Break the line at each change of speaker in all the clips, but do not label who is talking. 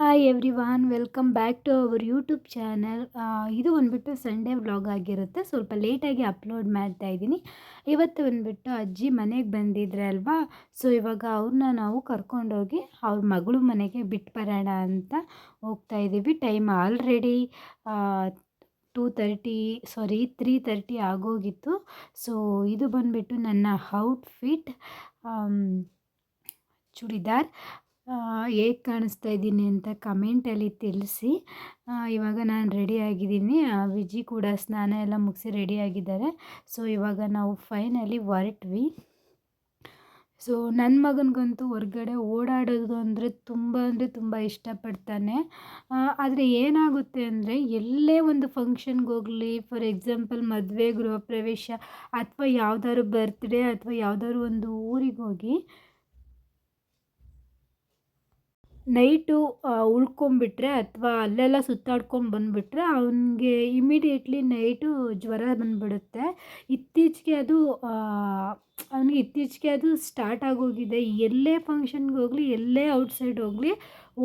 Hi everyone welcome back to our YouTube channel ಇದು ಬಂದುಬಿಟ್ಟು Sunday vlog ಆಗಿರುತ್ತೆ. ಸ್ವಲ್ಪ ಲೇಟಾಗಿ ಅಪ್ಲೋಡ್ ಮಾಡ್ತಾ ಇದ್ದೀನಿ. ಇವತ್ತು ಬಂದುಬಿಟ್ಟು ಅಜ್ಜಿ ಮನೆಗೆ ಬಂದಿದ್ರೆ ಅಲ್ವಾ? ಸೊ ಇವಾಗ ಅವ್ರನ್ನ ನಾವು ಕರ್ಕೊಂಡೋಗಿ ಅವ್ರ ಮಗಳು ಮನೆಗೆ ಬಿಟ್ಟು ಬರೋಣ ಅಂತ ಹೋಗ್ತಾ ಇದ್ದೀವಿ time already two thirty sorry three thirty ಆಗೋಗಿತ್ತು. ಸೊ ಇದು ಬಂದುಬಿಟ್ಟು ನನ್ನ ಔಟ್ಫಿಟ್ ಚೂಡಿದಾರ್. ಹೇಗೆ ಕಾಣಿಸ್ತಾ ಇದ್ದೀನಿ ಅಂತ ಕಮೆಂಟಲ್ಲಿ ತಿಳಿಸಿ. ಇವಾಗ ನಾನು ರೆಡಿ ಆಗಿದ್ದೀನಿ. ವಿಜಿ ಕೂಡ ಸ್ನಾನ ಎಲ್ಲ ಮುಗಿಸಿ ರೆಡಿ ಆಗಿದ್ದಾರೆ. ಸೊ ಇವಾಗ ನಾವು ಫೈನಲಿ ಹೊರಟ್ವಿ. ಸೊ ನನ್ನ ಮಗನಿಗಂತೂ ಹೊರ್ಗಡೆ ಓಡಾಡೋದು ಅಂದರೆ ತುಂಬ ಅಂದರೆ ತುಂಬ ಇಷ್ಟಪಡ್ತಾನೆ. ಆದರೆ ಏನಾಗುತ್ತೆ ಅಂದರೆ ಎಲ್ಲೇ ಒಂದು ಫಂಕ್ಷನ್ಗೆ ಹೋಗಲಿ ಫಾರ್ ಎಕ್ಸಾಂಪಲ್ ಮದುವೆ, ಗೃಹ ಪ್ರವೇಶ, ಅಥವಾ ಯಾವ್ದಾದ್ರು ಬರ್ತ್ಡೇ ಅಥವಾ ಯಾವ್ದಾದ್ರು ಒಂದು ಊರಿಗೆ ಹೋಗಿ ನೈಟು ಉಳ್ಕೊಂಬಿಟ್ರೆ ಅಥವಾ ಅಲ್ಲೆಲ್ಲ ಸುತ್ತಾಡ್ಕೊಂಡು ಬಂದುಬಿಟ್ರೆ ಅವನಿಗೆ ಇಮಿಡಿಯೇಟ್ಲಿ ನೈಟು ಜ್ವರ ಬಂದುಬಿಡುತ್ತೆ. ಇತ್ತೀಚೆಗೆ ಅದು ಅವನಿಗೆ ಇತ್ತೀಚೆಗೆ ಅದು ಸ್ಟಾರ್ಟ್ ಆಗೋಗಿದೆ. ಎಲ್ಲೇ ಫಂಕ್ಷನ್ಗೆ ಹೋಗಲಿ, ಎಲ್ಲೇ ಔಟ್ಸೈಡ್ ಹೋಗಲಿ,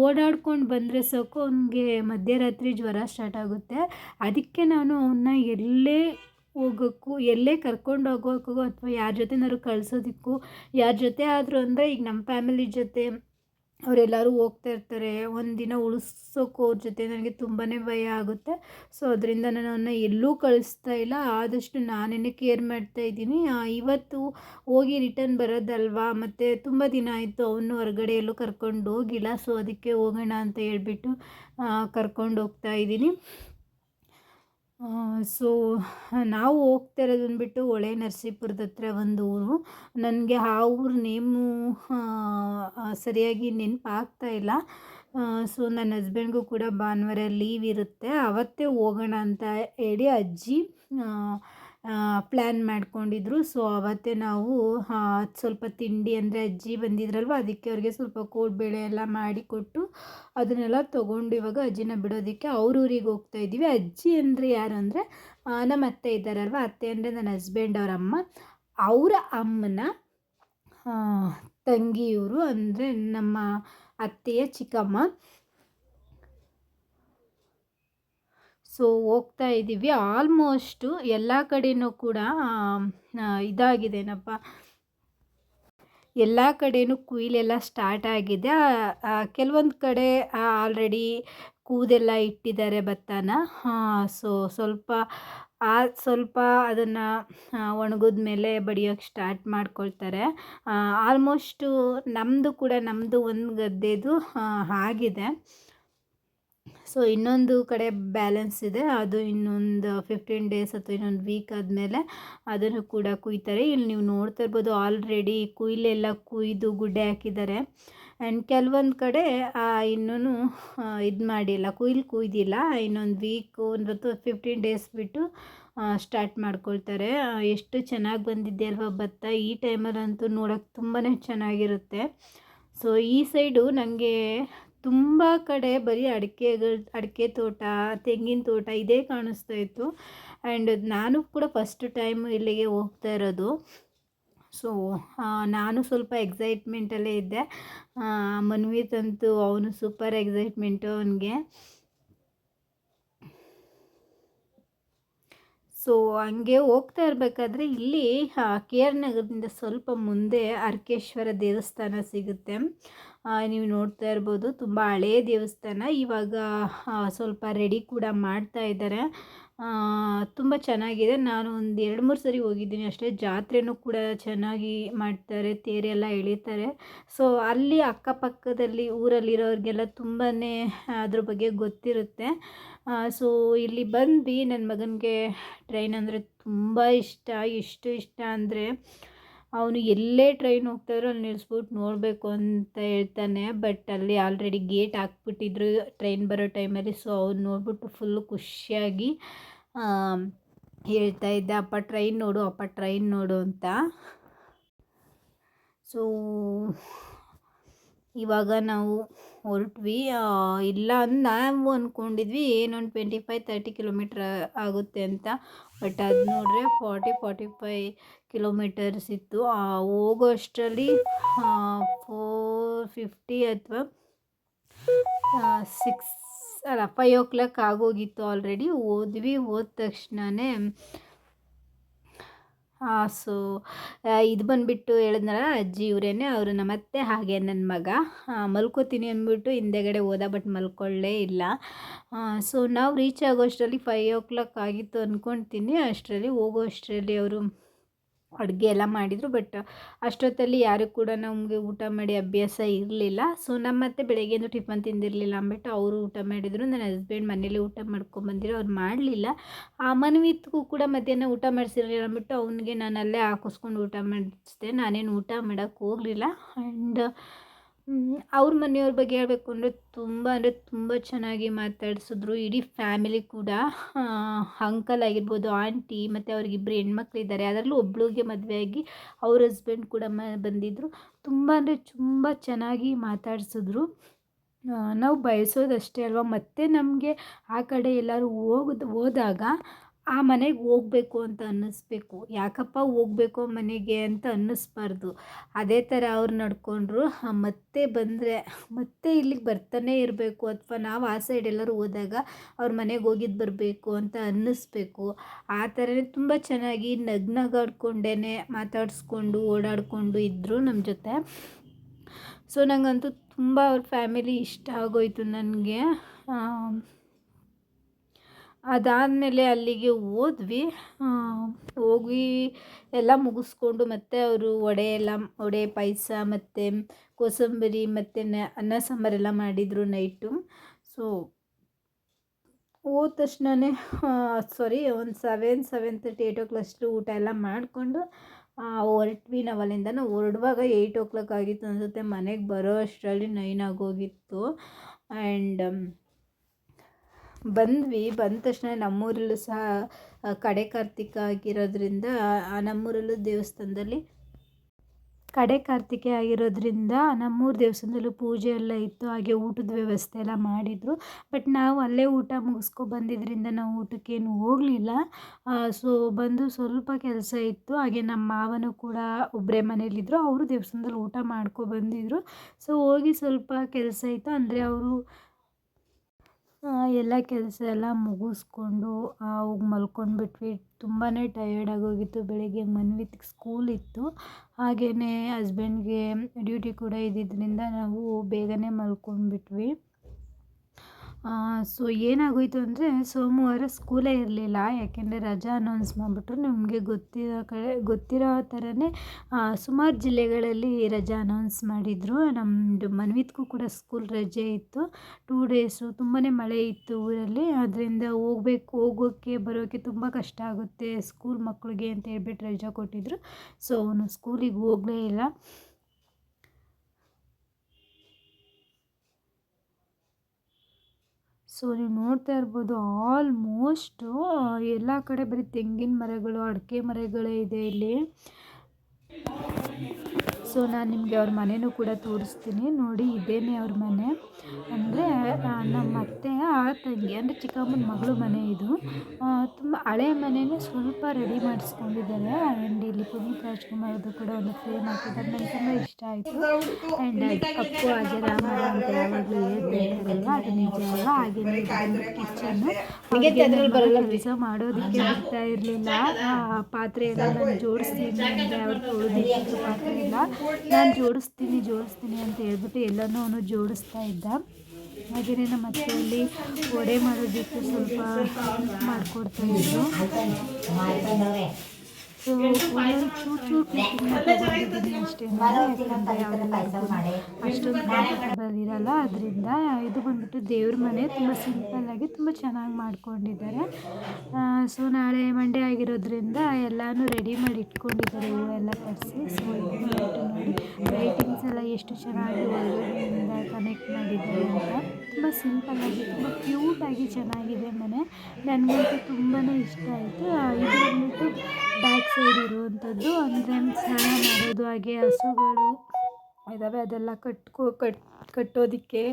ಓಡಾಡ್ಕೊಂಡು ಬಂದರೆ ಸಾಕು ಅವನಿಗೆ ಮಧ್ಯರಾತ್ರಿ ಜ್ವರ ಸ್ಟಾರ್ಟ್ ಆಗುತ್ತೆ. ಅದಕ್ಕೆ ನಾನು ಅವನ್ನ ಎಲ್ಲೇ ಹೋಗೋಕ್ಕೂ, ಎಲ್ಲೇ ಕರ್ಕೊಂಡು ಹೋಗೋಕ್ಕೂ ಅಥವಾ ಯಾರ ಜೊತೆನಾದ್ರು ಕಳಿಸೋದಕ್ಕೂ, ಯಾರ ಜೊತೆ ಆದರೂ ಅಂದರೆ ಈಗ ನಮ್ಮ ಫ್ಯಾಮಿಲಿ ಜೊತೆ ಅವರೆಲ್ಲರೂ ಹೋಗ್ತಾ ಇರ್ತಾರೆ. ಒಂದಿನ ಉಳಿಸೋಕೋ ಅವ್ರ ಜೊತೆ ನನಗೆ ತುಂಬಾ ಭಯ ಆಗುತ್ತೆ. ಸೊ ಅದರಿಂದ ನಾನು ಅವನ್ನ ಎಲ್ಲೂ ಕಳಿಸ್ತಾ ಇಲ್ಲ. ಆದಷ್ಟು ನಾನೇ ಕೇರ್ ಮಾಡ್ತಾ ಇದ್ದೀನಿ. ಇವತ್ತು ಹೋಗಿ ರಿಟರ್ನ್ ಬರೋದಲ್ವಾ? ಮತ್ತು ತುಂಬ ದಿನ ಆಯಿತು ಅವನು ಹೊರಗಡೆ ಎಲ್ಲೂ ಕರ್ಕೊಂಡು ಹೋಗಿಲ್ಲ. ಸೊ ಅದಕ್ಕೆ ಹೋಗೋಣ ಅಂತ ಹೇಳ್ಬಿಟ್ಟು ಕರ್ಕೊಂಡು ಹೋಗ್ತಾ ಇದ್ದೀನಿ. ಸೊ ನಾವು ಹೋಗ್ತಾ ಇರೋದು ಬಂದುಬಿಟ್ಟು ಹೊಳೆ ನರಸೀಪುರದ ಹತ್ರ ಒಂದು ಊರು. ನನಗೆ ಆ ಊರು ನೇಮು ಸರಿಯಾಗಿ ನೆನಪಾಗ್ತಾ ಇಲ್ಲ. ಸೊ ನನ್ನ ಹಸ್ಬೆಂಡ್ಗೂ ಕೂಡ ಭಾನುವಾರ ಲೀವ್ ಇರುತ್ತೆ. ಅವತ್ತೇ ಹೋಗೋಣ ಅಂತ ಹೇಳಿ ಅಜ್ಜಿ ಪ್ಲ್ಯಾನ್ ಮಾಡ್ಕೊಂಡಿದ್ರು. ಸೊ ಅವತ್ತೇ ನಾವು ಸ್ವಲ್ಪ ತಿಂಡಿ ಅಂದರೆ ಅಜ್ಜಿ ಬಂದಿದ್ರಲ್ವ, ಅದಕ್ಕೆ ಅವ್ರಿಗೆ ಸ್ವಲ್ಪ ಕೋಡ್ಬೇಳೆ ಎಲ್ಲ ಮಾಡಿಕೊಟ್ಟು ಅದನ್ನೆಲ್ಲ ತೊಗೊಂಡು ಇವಾಗ ಅಜ್ಜಿನ ಬಿಡೋದಕ್ಕೆ ಅವ್ರ ಊರಿಗೆ ಹೋಗ್ತಾ ಇದ್ದೀವಿ. ಅಜ್ಜಿ ಅಂದರೆ ಯಾರು ಅಂದರೆ ನಮ್ಮ ಅತ್ತೆ ಇದ್ದಾರಲ್ವ? ಅತ್ತೆ ಅಂದರೆ ನನ್ನ ಹಸ್ಬೆಂಡ್ ಅವ್ರ ಅಮ್ಮ. ಅವರ ಅಮ್ಮನ ತಂಗಿಯವರು ಅಂದರೆ ನಮ್ಮ ಅತ್ತೆಯ ಚಿಕ್ಕಮ್ಮ. ಸೊ, ಹೋಗ್ತಾ ಇದ್ದೀವಿ. ಆಲ್ಮೋಸ್ಟು ಎಲ್ಲ ಕಡೆಯೂ ಕೂಡ ಇದಾಗಿದೆನಪ್ಪ. ಎಲ್ಲ ಕಡೆಯೂ ಕುಯ್ಲೆಲ್ಲ ಸ್ಟಾರ್ಟ್ ಆಗಿದೆ. ಕೆಲವೊಂದು ಕಡೆ ಆಲ್ರೆಡಿ ಕೂದೆಲ್ಲ ಇಟ್ಟಿದ್ದಾರೆ ಭತ್ತನ. ಸೊ, ಸ್ವಲ್ಪ, ಆ, ಸ್ವಲ್ಪ ಅದನ್ನು ಒಣಗಿದ ಮೇಲೆ ಬಡಿಯೋಕ್ಕೆ ಸ್ಟಾರ್ಟ್ ಮಾಡ್ಕೊಳ್ತಾರೆ. ಆಲ್ಮೋಸ್ಟು ನಮ್ಮದು ಕೂಡ ನಮ್ಮದು ಒಂದು ಗದ್ದೆದು ಆಗಿದೆ. ಸೊ ಇನ್ನೊಂದು ಕಡೆ ಬ್ಯಾಲೆನ್ಸ್ ಇದೆ. ಅದು ಇನ್ನೊಂದು ಫಿಫ್ಟೀನ್ ಡೇಸ್ ಅಥವಾ ಇನ್ನೊಂದು ವೀಕ್ ಆದಮೇಲೆ ಅದನ್ನು ಕೂಡ ಕುಯ್ತಾರೆ. ಇಲ್ಲಿ ನೀವು ನೋಡ್ತಾ ಇರ್ಬೋದು ಆಲ್ರೆಡಿ ಕುಯ್ಲೆಲ್ಲ ಕುಯ್ದು ಗುಡ್ಡೆ ಹಾಕಿದ್ದಾರೆ. ಆ್ಯಂಡ್ ಕೆಲವೊಂದು ಕಡೆ ಇನ್ನೂ ಇದು ಮಾಡಿಲ್ಲ, ಕುಯ್ಲು ಕುಯ್ದಿಲ್ಲ. ಇನ್ನೊಂದು ವೀಕು ಒಂದು ಫಿಫ್ಟೀನ್ ಡೇಸ್ ಬಿಟ್ಟು ಸ್ಟಾರ್ಟ್ ಮಾಡ್ಕೊಳ್ತಾರೆ. ಎಷ್ಟು ಚೆನ್ನಾಗಿ ಬಂದಿದೆ ಅಲ್ವಾ ಭತ್ತ? ಈ ಟೈಮಲ್ಲಂತೂ ನೋಡೋಕ್ಕೆ ತುಂಬಾ ಚೆನ್ನಾಗಿರುತ್ತೆ. ಸೊ ಈ ಸೈಡು ನನಗೆ ತುಂಬ ಕಡೆ ಬರೀ ಅಡಿಕೆಗಳು, ಅಡಿಕೆ ತೋಟ, ತೆಂಗಿನ ತೋಟ ಇದೇ ಕಾಣಿಸ್ತಾ ಇತ್ತು. ಆ್ಯಂಡ್ ನಾನು ಕೂಡ ಫಸ್ಟ್ ಟೈಮ್ ಇಲ್ಲಿಗೆ ಹೋಗ್ತಾ ಇರೋದು. ಸೊ ನಾನು ಸ್ವಲ್ಪ ಎಕ್ಸೈಟ್ಮೆಂಟಲ್ಲೇ ಇದ್ದೆ. ಮನ್ವಿತ್ ಅಂತೂ ಅವನು ಸೂಪರ್ ಎಕ್ಸೈಟ್ಮೆಂಟು ಅವನಿಗೆ. ಸೊ, ಹಂಗೆ ಹೋಗ್ತಾ ಇರಬೇಕಾದ್ರೆ ಇಲ್ಲಿ ಕೆ ಆರ್ ನಗರದಿಂದ ಸ್ವಲ್ಪ ಮುಂದೆ ಅರ್ಕೇಶ್ವರ ದೇವಸ್ಥಾನ ಸಿಗುತ್ತೆ. ನೀವು ನೋಡ್ತಾ ಇರ್ಬೋದು, ತುಂಬ ಹಳೆಯ ದೇವಸ್ಥಾನ. ಇವಾಗ ಸ್ವಲ್ಪ ರೆಡಿ ಕೂಡ ಮಾಡ್ತಾ ಇದ್ದಾರೆ ತುಂಬ ಚೆನ್ನಾಗಿದೆ. ನಾನು ಒಂದು ಎರಡು ಮೂರು ಸರಿ ಹೋಗಿದ್ದೀನಿ ಅಷ್ಟೇ. ಜಾತ್ರೆನೂ ಕೂಡ ಚೆನ್ನಾಗಿ ಮಾಡ್ತಾರೆ ತೇರೆಲ್ಲ ಎಳೀತಾರೆ. ಸೊ ಅಲ್ಲಿ ಅಕ್ಕಪಕ್ಕದಲ್ಲಿ ಊರಲ್ಲಿರೋರಿಗೆಲ್ಲ ತುಂಬಾ ಅದ್ರ ಬಗ್ಗೆ ಗೊತ್ತಿರುತ್ತೆ. ಸೊ ಇಲ್ಲಿ ಬಂದು ನನ್ನ ಮಗನಿಗೆ ಟ್ರೈನ್ ಅಂದರೆ ತುಂಬ ಇಷ್ಟ. ಎಷ್ಟು ಇಷ್ಟ ಅಂದರೆ ಅವನು ಎಲ್ಲೇ ಟ್ರೈನ್ ಹೋಗ್ತಾಯಿದ್ರು ಅಲ್ಲಿ ನಿಲ್ಲಿಸ್ಬಿಟ್ಟು ನೋಡಬೇಕು ಅಂತ ಹೇಳ್ತಾನೆ ಬಟ್ ಅಲ್ಲಿ ಆಲ್ರೆಡಿ ಗೇಟ್ ಹಾಕ್ಬಿಟ್ಟಿದ್ರು ಟ್ರೈನ್ ಬರೋ ಟೈಮಲ್ಲಿ ಸೊ ಅವ್ನು ನೋಡ್ಬಿಟ್ಟು ಫುಲ್ಲು ಖುಷಿಯಾಗಿ ಹೇಳ್ತಾ ಇದ್ದೆ ಅಪ್ಪ ಟ್ರೈನ್ ನೋಡು, ಅಪ್ಪ ಟ್ರೈನ್ ನೋಡು ಅಂತ. ಸೊ ಇವಾಗ ನಾವು ಹೊರಟ್ವಿ. ಇಲ್ಲ ಅಂದು ನಾವು ಅಂದ್ಕೊಂಡಿದ್ವಿ ಏನೊಂದು ಟ್ವೆಂಟಿ ಫೈವ್ ತರ್ಟಿ ಕಿಲೋಮೀಟ್ರ್ ಆಗುತ್ತೆ ಅಂತ. ಬಟ್ ಅದು ನೋಡಿದ್ರೆ ಫಾರ್ಟಿ ಫಾರ್ಟಿ ಫೈ ಕಿಲೋಮೀಟರ್ಸ್ ಇತ್ತು ಹೋಗೋ ಅಷ್ಟರಲ್ಲಿ ಫೋರ್ ಫಿಫ್ಟಿ ಅಥವಾ ಸಿಕ್ಸ್ ಅಲ್ಲ ಫೈವ್ ಓ ಕ್ಲಾಕ್ ಆಗೋಗಿತ್ತು ಆಲ್ರೆಡಿ ಹೋದ್ವಿ, ಹೋದ ತಕ್ಷಣವೇ ಸೊ ಇದು ಬಂದುಬಿಟ್ಟು ಹೇಳಿದ್ನಲ್ಲ ಅಜ್ಜಿ ಇವರೇನೆ, ಅವರು ಮತ್ತೆ ಹಾಗೆ ನನ್ನ ಮಗ. ಮಲ್ಕೋತೀನಿ ಅಂದ್ಬಿಟ್ಟು ಹಿಂದೆಗಡೆ ಹೋದ ಬಟ್ ಮಲ್ಕೊಳ್ಳೇ ಇಲ್ಲ. ಸೊ, ನಾವು ರೀಚ್ ಆಗೋಷ್ಟರಲ್ಲಿ ಫೈವ್ ಓ ಕ್ಲಾಕ್ ಆಗಿತ್ತು ಅಂದ್ಕೊಳ್ತೀನಿ ಅಷ್ಟರಲ್ಲಿ ಹೋಗೋ ಅಷ್ಟರಲ್ಲಿ ಅವರು ಅಡುಗೆ ಎಲ್ಲ ಮಾಡಿದರು. ಬಟ್ ಅಷ್ಟೊತ್ತಲ್ಲಿ ಯಾರು ಕೂಡ ನಮಗೆ ಊಟ ಮಾಡಿ ಅಭ್ಯಾಸ ಇರಲಿಲ್ಲ. ಸೊ ನಮ್ಮ ಮತ್ತೆ ಬೆಳಗ್ಗೆಂದು ಟಿಫನ್ ತಿಂದಿರಲಿಲ್ಲ ಅಂದ್ಬಿಟ್ಟು ಅವರು ಊಟ ಮಾಡಿದರು. ನನ್ನ ಹಸ್ಬೆಂಡ್ ಮನೇಲಿ ಊಟ ಮಾಡ್ಕೊಂಬಂದಿರೋ ಅವ್ರು ಮಾಡಲಿಲ್ಲ. ಆ ಮನ್ವಿತ್ಗೂ ಕೂಡ ಮಧ್ಯಾಹ್ನ ಊಟ ಮಾಡಿಸಿರಲಿಲ್ಲ ಅಂದ್ಬಿಟ್ಟು ಅವನಿಗೆ ನಾನು ಅಲ್ಲೇ ಹಾಕಿಸ್ಕೊಂಡು ಊಟ ಮಾಡಿಸಿದೆ. ನಾನೇನು ಊಟ ಮಾಡೋಕ್ಕೆ ಹೋಗಲಿಲ್ಲ. ಆ್ಯಂಡ್ ಅವ್ರ ಮನೆಯವ್ರ ಬಗ್ಗೆ ಹೇಳಬೇಕು ಅಂದರೆ ತುಂಬ ಅಂದರೆ ತುಂಬ ಚೆನ್ನಾಗಿ ಮಾತಾಡಿಸಿದ್ರು. ಇಡೀ ಫ್ಯಾಮಿಲಿ ಕೂಡ. ಅಂಕಲ್ ಆಗಿರ್ಬೋದು, ಆಂಟಿ ಮತ್ತು ಅವ್ರಿಗಿಬ್ಬರು ಹೆಣ್ಮಕ್ಳಿದ್ದಾರೆ ಅದರಲ್ಲೂ ಒಬ್ಳಿಗೆ ಮದುವೆಯಾಗಿ ಅವ್ರ ಹಸ್ಬೆಂಡ್ ಕೂಡ ಮ ಬಂದಿದ್ದರು ತುಂಬ ಅಂದರೆ ತುಂಬ ಚೆನ್ನಾಗಿ ಮಾತಾಡಿಸಿದ್ರು. ನಾವು ಬಯಸೋದಷ್ಟೇ ಅಲ್ವಾ? ಮತ್ತೆ ನಮಗೆ ಆ ಕಡೆ ಎಲ್ಲರೂ ಹೋಗ್ದು, ಹೋದಾಗ ಆ ಮನೆಗೆ ಹೋಗ್ಬೇಕು ಅಂತ ಅನ್ನಿಸ್ಬೇಕು. ಯಾಕಪ್ಪ ಹೋಗ್ಬೇಕು ಮನೆಗೆ ಅಂತ ಅನ್ನಿಸ್ಬಾರ್ದು. ಅದೇ ಥರ ಅವ್ರು ನಡ್ಕೊಂಡ್ರು ಮತ್ತೆ ಬಂದರೆ, ಮತ್ತೆ ಇಲ್ಲಿಗೆ ಬರ್ತಾನೆ ಇರಬೇಕು ಅಥವಾ ನಾವು ಆ ಸೈಡ್ ಎಲ್ಲರೂ ಹೋದಾಗ ಅವ್ರ ಮನೆಗೆ ಹೋಗಿದ್ದು ಬರಬೇಕು ಅಂತ ಅನ್ನಿಸ್ಬೇಕು. ಆ ಥರನೇ ತುಂಬ ಚೆನ್ನಾಗಿ ನಗ್ನಗಾಡ್ಕೊಂಡೇ ಮಾತಾಡಿಸ್ಕೊಂಡು, ಓಡಾಡಿಕೊಂಡು ಇದ್ದರು ನಮ್ಮ ಜೊತೆ. ಸೊ ನನಗಂತೂ ತುಂಬ ಅವ್ರ ಫ್ಯಾಮಿಲಿ ಇಷ್ಟ ಆಗೋಯ್ತು ನನಗೆ. ಅದಾದಮೇಲೆ ಅಲ್ಲಿಗೆ ಹೋದ್ವಿ. ಹೋಗಿ ಎಲ್ಲ ಮುಗಿಸ್ಕೊಂಡು ಮತ್ತೆ ಅವರು ವಡೆ ಎಲ್ಲ, ವಡೆ, ಪಾಯಸ ಮತ್ತು ಕೋಸಂಬರಿ ಮತ್ತು ನ, ಅನ್ನ ಸಾಂಬಾರೆಲ್ಲ ಮಾಡಿದರು ನೈಟು ಸೊ ಹೋದ ತಕ್ಷಣವೇ ಸಾರಿ ಒಂದು seven seven thirty eight o'clock ಊಟ ಎಲ್ಲ ಮಾಡಿಕೊಂಡು ಹೊರಟ್ವಿ ನಾವು ಅಲ್ಲಿಂದ ಹೊರಡುವಾಗ ಏಯ್ಟ್ ಓ ಕ್ಲಾಕ್ ಆಗಿತ್ತು ಅನಿಸುತ್ತೆ. ಮನೆಗೆ ಬರೋ ಅಷ್ಟರಲ್ಲಿ ನೈನ್ ಆಗೋಗಿತ್ತು ಆ್ಯಂಡ್ ಬಂದ್ವಿ. ಬಂದ ತಕ್ಷಣ ನಮ್ಮೂರಲ್ಲೂ ಸಹ ಕಡೆ ಕಾರ್ತಿಕ ಆಗಿರೋದ್ರಿಂದ ನಮ್ಮೂರಲ್ಲೂ ದೇವಸ್ಥಾನದಲ್ಲಿ ಕಡೆ ಕಾರ್ತಿಕೆ ಆಗಿರೋದ್ರಿಂದ ನಮ್ಮೂರು ದೇವಸ್ಥಾನದಲ್ಲೂ ಪೂಜೆ ಎಲ್ಲ ಇತ್ತು. ಹಾಗೆ ಊಟದ ವ್ಯವಸ್ಥೆ ಎಲ್ಲ ಮಾಡಿದರು. ಬಟ್ ನಾವು ಅಲ್ಲೇ ಊಟ ಮುಗಿಸ್ಕೊ ಬಂದಿದ್ದರಿಂದ ನಾವು ಊಟಕ್ಕೇನು ಹೋಗಲಿಲ್ಲ. ಸೊ ಬಂದು ಸ್ವಲ್ಪ ಕೆಲಸ ಇತ್ತು. ಹಾಗೆ ನಮ್ಮ ಮಾವನು ಕೂಡ ಒಬ್ಬರೇ ಮನೇಲಿದ್ದರು ಅವರು ದೇವಸ್ಥಾನದಲ್ಲಿ ಊಟ ಮಾಡ್ಕೊ ಬಂದಿದ್ದರು ಸೊ ಹೋಗಿ ಸ್ವಲ್ಪ ಕೆಲಸ ಇತ್ತು. ಅಂದರೆ ಅವರು ಎಲ್ಲ ಕೆಲಸ ಎಲ್ಲ ಮುಗಿಸ್ಕೊಂಡು ಹೋಗಿ ಮಲ್ಕೊಂಡ್ಬಿಟ್ವಿ. ತುಂಬಾ ಟಯರ್ಡ್ ಆಗೋಗಿತ್ತು. ಬೆಳಿಗ್ಗೆ ಮನ್ವಿತ್ಗೆ ಸ್ಕೂಲ್ ಇತ್ತು. ಹಾಗೆಯೇ ಹಸ್ಬೆಂಡ್ಗೆ ಡ್ಯೂಟಿ ಕೂಡ ಇದ್ದಿದ್ದರಿಂದ ನಾವು ಬೇಗನೆ ಮಲ್ಕೊಂಡ್ಬಿಟ್ವಿ. ಸೊ ಏನಾಗೋಯಿತು ಅಂದರೆ ಸೋಮವಾರ ಸ್ಕೂಲೇ ಇರಲಿಲ್ಲ. ಯಾಕೆಂದರೆ ರಜಾ ಅನೌನ್ಸ್ ಮಾಡಿಬಿಟ್ರು. ನಿಮಗೆ ಗೊತ್ತಿರೋ ಕಡೆ, ಗೊತ್ತಿರೋ ಥರನೇ ಸುಮಾರು ಜಿಲ್ಲೆಗಳಲ್ಲಿ ರಜಾ ಅನೌನ್ಸ್ ಮಾಡಿದರು. ನಮ್ಮದು ಮನ್ವಿತ್ಗೂ ಕೂಡ ಸ್ಕೂಲ್ ರಜೆ ಇತ್ತು. ಟೂ ಡೇಸು ತುಂಬಾ ಮಳೆ ಇತ್ತು ಊರಲ್ಲಿ. ಅದರಿಂದ ಹೋಗ್ಬೇಕು ಹೋಗೋಕ್ಕೆ ಬರೋಕ್ಕೆ ತುಂಬ ಕಷ್ಟ ಆಗುತ್ತೆ. ಸ್ಕೂಲ್ ಮಕ್ಕಳಿಗೆ ಅಂತ ಹೇಳ್ಬಿಟ್ಟು ರಜಾ ಕೊಟ್ಟಿದ್ದರು ಸೊ ಅವನು ಸ್ಕೂಲಿಗೆ ಹೋಗಲೇ ಇಲ್ಲ. ಸೊ ನೀವು ನೋಡ್ತಾ ಇರ್ಬೋದು ಆಲ್ಮೋಸ್ಟು ಎಲ್ಲ ಕಡೆ ಬರೀ ತೆಂಗಿನ ಮರಗಳು ಅಡಿಕೆ ಮರಗಳೇ ಇದೆ ಇಲ್ಲಿ. ಸೊ ನಾನು ನಿಮಗೆ ಅವ್ರ ಮನೆಯೂ ಕೂಡ ತೋರಿಸ್ತೀನಿ. ನೋಡಿ ಇದೇನೇ ಅವ್ರ ಮನೆ. ಅಂದರೆ ನಮ್ಮ ಅತ್ತೆ ಆ ತಂಗಿ ಅಂದರೆ ಚಿಕ್ಕಮ್ಮನ ಮಗಳು ಮನೆ ಇದು. ತುಂಬ ಹಳೆ ಮನೆಯೇ ಸ್ವಲ್ಪ ರೆಡಿ ಮಾಡಿಸ್ಕೊಂಡಿದ್ದಾರೆ. ಆ್ಯಂಡ್ ಇಲ್ಲಿ ಪುನೀತ್ ರಾಜ್ಕುಮಾರ್ದು ಕೂಡ ಒಂದು ಫ್ರೇಮ್ ಹಾಕಿದ್ದಾರೆ. ನನಗೆ ತುಂಬ ಇಷ್ಟ ಆಯಿತು. ಆ್ಯಂಡ್ ಕಪ್ಪು ಅಜರಾಮ ಅಂತ ಯಾವಾಗಲೂ ಹೇಳ್ತಾರಲ್ಲ ಅದು ನಿಜ ಅಲ್ವಾ? ಹಾಗೆಯೇ ಕಿಚನ್ನು ಕೆಲಸ ಮಾಡೋದಕ್ಕೆ ಆಗ್ತಾ ಇರಲಿಲ್ಲ. ಪಾತ್ರೆ ಎಲ್ಲ ನಾನು ಜೋಡಿಸ್ತೀನಿ ಅಂದರೆ ಅವ್ರು ಪಾತ್ರೆ ಇಲ್ಲ ನಾನು ಜೋಡಿಸ್ತೀನಿ ಜೋಡಿಸ್ತೀನಿ ಅಂತ ಹೇಳ್ಬಿಟ್ಟು ಎಲ್ಲನೂ ಅವನು ಜೋಡಿಸ್ತಾ ಇದ್ದ. ಹಾಗೆಯೇ ನಮ್ಮ ಅತ್ತೆಯಲ್ಲಿ ಒಡೆ ಮಾಡೋದಕ್ಕೆ ಸ್ವಲ್ಪ ಮಾಡಿಕೊಡ್ತಾ ಇದ್ದರು ಸೊ ಒಂದೊಂದು ಚೂರು ಚೂರು ಕ್ಲಿಪ್ಪಿಂಗ್ ಅಷ್ಟೇ ಯಾಕಂದರೆ ಅವರೆಲ್ಲ ಅಷ್ಟೊಂದು ಕಂಫರ್ಟಬಲ್ ಇರಲ್ಲ ಅದರಿಂದ ಇದು ಬಂದ್ಬಿಟ್ಟು ದೇವ್ರ ಮನೆ ತುಂಬ ಸಿಂಪಲ್ಲಾಗಿ ತುಂಬ ಚೆನ್ನಾಗಿ ಮಾಡ್ಕೊಂಡಿದ್ದಾರೆ. ಸೊ ನಾಳೆ ಮಂಡೇ ಆಗಿರೋದ್ರಿಂದ ಎಲ್ಲನೂ ರೆಡಿ ಮಾಡಿ ಇಟ್ಕೊಂಡಿದ್ದಾರೆ ಇವು ಎಲ್ಲ ಕರೆಸಿ ಸೊ ನೋಡಿ ಲೈಟಿಂಗ್ಸ್ ಎಲ್ಲ ಎಷ್ಟು ಚೆನ್ನಾಗಿ ಒಳಗಡೆಯಿಂದ ಕನೆಕ್ಟ್ ಮಾಡಿದ್ದಾರೆ ಅಂತ. ತುಂಬ ಸಿಂಪಲ್ಲಾಗಿ ತುಂಬ ಕ್ಯೂಟಾಗಿ ಚೆನ್ನಾಗಿದೆ ಮನೆ. ನನಗಂತೂ ತುಂಬಾ ಇಷ್ಟ ಆಯಿತು. ಇದು ಬಂದ್ಬಿಟ್ಟು ಬ್ಯಾಕ್ ಸೈಡ್ ಇರುವಂಥದ್ದು ಅಂದರೆ ಸ್ನಾನ ಮಾಡೋದು, ಹಾಗೆ ಹಸುಗಳು ಇದ್ದಾವೆ ಅದೆಲ್ಲ ಕಟ್ಕೊ, ಕಟ್, ಕಟ್ಟೋದಕ್ಕೆ,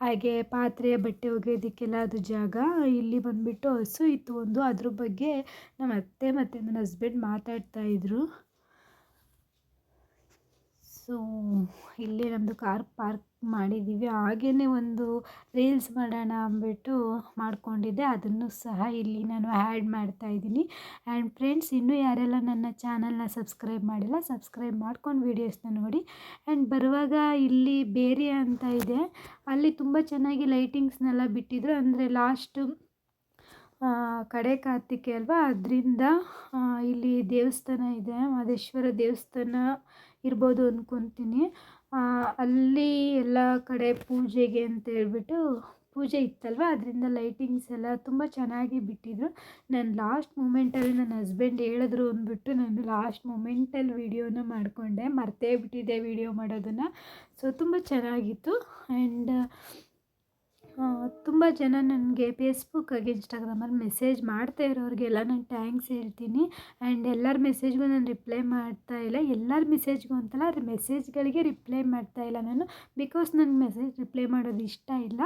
ಹಾಗೆ ಪಾತ್ರೆ, ಬಟ್ಟೆ ಒಗೆಯೋದಕ್ಕೆಲ್ಲ ಅದು ಜಾಗ. ಇಲ್ಲಿ ಬಂದುಬಿಟ್ಟು ಹಸು ಇತ್ತು ಒಂದು. ಅದ್ರ ಬಗ್ಗೆ ನಮ್ಮ ಅತ್ತೆ ಮತ್ತು ನನ್ನ ಹಸ್ಬೆಂಡ್ ಮಾತಾಡ್ತಾಯಿದ್ರು ಸೊ, ಇಲ್ಲೇ ನಮ್ಮದು ಕಾರ್ ಪಾರ್ಕ್ ಮಾಡಿದ್ದೀವಿ ಹಾಗೇ ಒಂದು ರೀಲ್ಸ್ ಮಾಡೋಣ ಅಂದ್ಬಿಟ್ಟು ಮಾಡಿಕೊಂಡಿದ್ದೆ. ಅದನ್ನು ಸಹ ಇಲ್ಲಿ ನಾನು ಆ್ಯಡ್ ಮಾಡ್ತಾಯಿದ್ದೀನಿ ಆ್ಯಂಡ್ ಫ್ರೆಂಡ್ಸ್ ಇನ್ನೂ ಯಾರೆಲ್ಲ ನನ್ನ ಚಾನಲ್ನ ಸಬ್ಸ್ಕ್ರೈಬ್ ಮಾಡಿಲ್ಲ ಸಬ್ಸ್ಕ್ರೈಬ್ ಮಾಡ್ಕೊಂಡು ವೀಡಿಯೋಸ್ನ ನೋಡಿ. ಆ್ಯಂಡ್ ಬರುವಾಗ ಇಲ್ಲಿ ಬೇರೆ ಅಂತ ಇದೆ. ಅಲ್ಲಿ ತುಂಬ ಚೆನ್ನಾಗಿ ಲೈಟಿಂಗ್ಸ್ನೆಲ್ಲ ಬಿಟ್ಟಿದ್ರು. ಅಂದರೆ ಲಾಸ್ಟು ಕಡೆ ಕಾರ್ತಿಕೆ ಅಲ್ವಾ? ಅದರಿಂದ ಇಲ್ಲಿ ದೇವಸ್ಥಾನ ಇದೆ. ಮಹದೇಶ್ವರ ದೇವಸ್ಥಾನ ಇರ್ಬೋದು ಅಂದ್ಕೊತೀನಿ ಅಲ್ಲಿ ಎಲ್ಲ ಕಡೆ ಪೂಜೆಗೆ ಅಂತ ಹೇಳ್ಬಿಟ್ಟು ಪೂಜೆ ಇತ್ತಲ್ವ? ಅದರಿಂದ ಲೈಟಿಂಗ್ಸ್ ಎಲ್ಲ ತುಂಬ ಚೆನ್ನಾಗಿ ಬಿಟ್ಟಿದ್ರು. ನಾನು ಲಾಸ್ಟ್ ಮೂಮೆಂಟಲ್ಲಿ ನನ್ನ ಹಸ್ಬೆಂಡ್ ಹೇಳಿದ್ರು ಅಂದ್ಬಿಟ್ಟು ನಾನು ಲಾಸ್ಟ್ ಮೂಮೆಂಟಲ್ಲಿ ವೀಡಿಯೋನ ಮಾಡಿಕೊಂಡೆ. ಮರ್ತೇ ಬಿಟ್ಟಿದ್ದೆ ವೀಡಿಯೋ ಮಾಡೋದನ್ನು. ಸೊ ತುಂಬ ಚೆನ್ನಾಗಿತ್ತು. ಆ್ಯಂಡ್ ತುಂಬ ಜನ ನನಗೆ ಫೇಸ್ಬುಕ್ಕಾಗಿ ಇನ್ಸ್ಟಾಗ್ರಾಮಲ್ಲಿ ಮೆಸೇಜ್ ಮಾಡ್ತಾ ಇರೋರಿಗೆಲ್ಲ ನಾನು ಥ್ಯಾಂಕ್ಸ್ ಹೇಳ್ತೀನಿ. ಆ್ಯಂಡ್ ಎಲ್ಲರ ಮೆಸೇಜ್ಗೂ ನಾನು ರಿಪ್ಲೈ ಮಾಡ್ತಾ ಇಲ್ಲ. ಎಲ್ಲರ ಮೆಸೇಜ್ಗೂ ಅಂತಲ್ಲ ಅದ್ರ ಮೆಸೇಜ್ಗಳಿಗೆ ರಿಪ್ಲೈ ಮಾಡ್ತಾ ಇಲ್ಲ ನಾನು. ಬಿಕಾಸ್ ನನಗೆ ಮೆಸೇಜ್ ರಿಪ್ಲೈ ಮಾಡೋದು ಇಷ್ಟ ಇಲ್ಲ.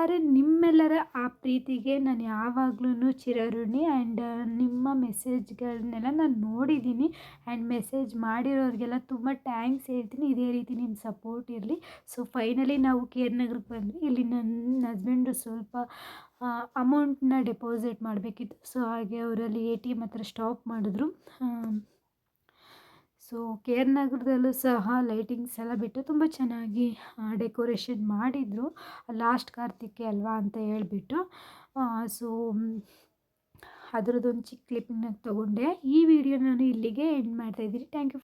ಆದರೆ ನಿಮ್ಮೆಲ್ಲರ ಆ ಪ್ರೀತಿಗೆ ನಾನು ಯಾವಾಗ್ಲೂ ಚಿರಋಣಿ ಆ್ಯಂಡ್ ನಿಮ್ಮ ಮೆಸೇಜ್ಗಳನ್ನೆಲ್ಲ ನಾನು ನೋಡಿದ್ದೀನಿ ಆ್ಯಂಡ್ ಮೆಸೇಜ್ ಮಾಡಿರೋರಿಗೆಲ್ಲ ತುಂಬ ಥ್ಯಾಂಕ್ಸ್ ಹೇಳ್ತೀನಿ. ಇದೇ ರೀತಿ ನಿಮ್ಮ ಸಪೋರ್ಟ್ ಇರಲಿ. ಸೊ ಫೈನಲಿ ನಾವು ಕೆ ಆರ್ ನಗರಕ್ಕೆ ಬಂದ್ವಿ. ಇಲ್ಲಿ ನನ್ನ ಹಸ್ಬೆಂಡು ಸ್ವಲ್ಪ ಅಮೌಂಟನ್ನ ಡೆಪಾಸಿಟ್ ಮಾಡಬೇಕಿತ್ತು. ಸೊ ಹಾಗೆ ಅವರಲ್ಲಿ ಎ ಟಿ ಎಂ ಹತ್ರ ಸ್ಟಾಪ್ ಮಾಡಿದ್ರು. ಸೊ ಕೆ ಆರ್ ನಗರದಲ್ಲೂ ಸಹ ಲೈಟಿಂಗ್ಸ್ ಎಲ್ಲ ಬಿಟ್ಟು ತುಂಬ ಚೆನ್ನಾಗಿ ಡೆಕೋರೇಷನ್ ಮಾಡಿದರು. ಲಾಸ್ಟ್ ಕಾರ್ತಿಕೆ ಅಲ್ವಾ ಅಂತ ಹೇಳಿಬಿಟ್ಟು ಸೊ ಅದರದ್ದೊಂದು ಚಿಕ್ಕ ಕ್ಲಿಪ್ಪಿಂಗ್ನ ತೊಗೊಂಡೆ. ಈ ವಿಡಿಯೋ ನಾನು ಇಲ್ಲಿಗೆ ಎಂಡ್ ಮಾಡ್ತಾಯಿದ್ದೀನಿ ಥ್ಯಾಂಕ್ ಯು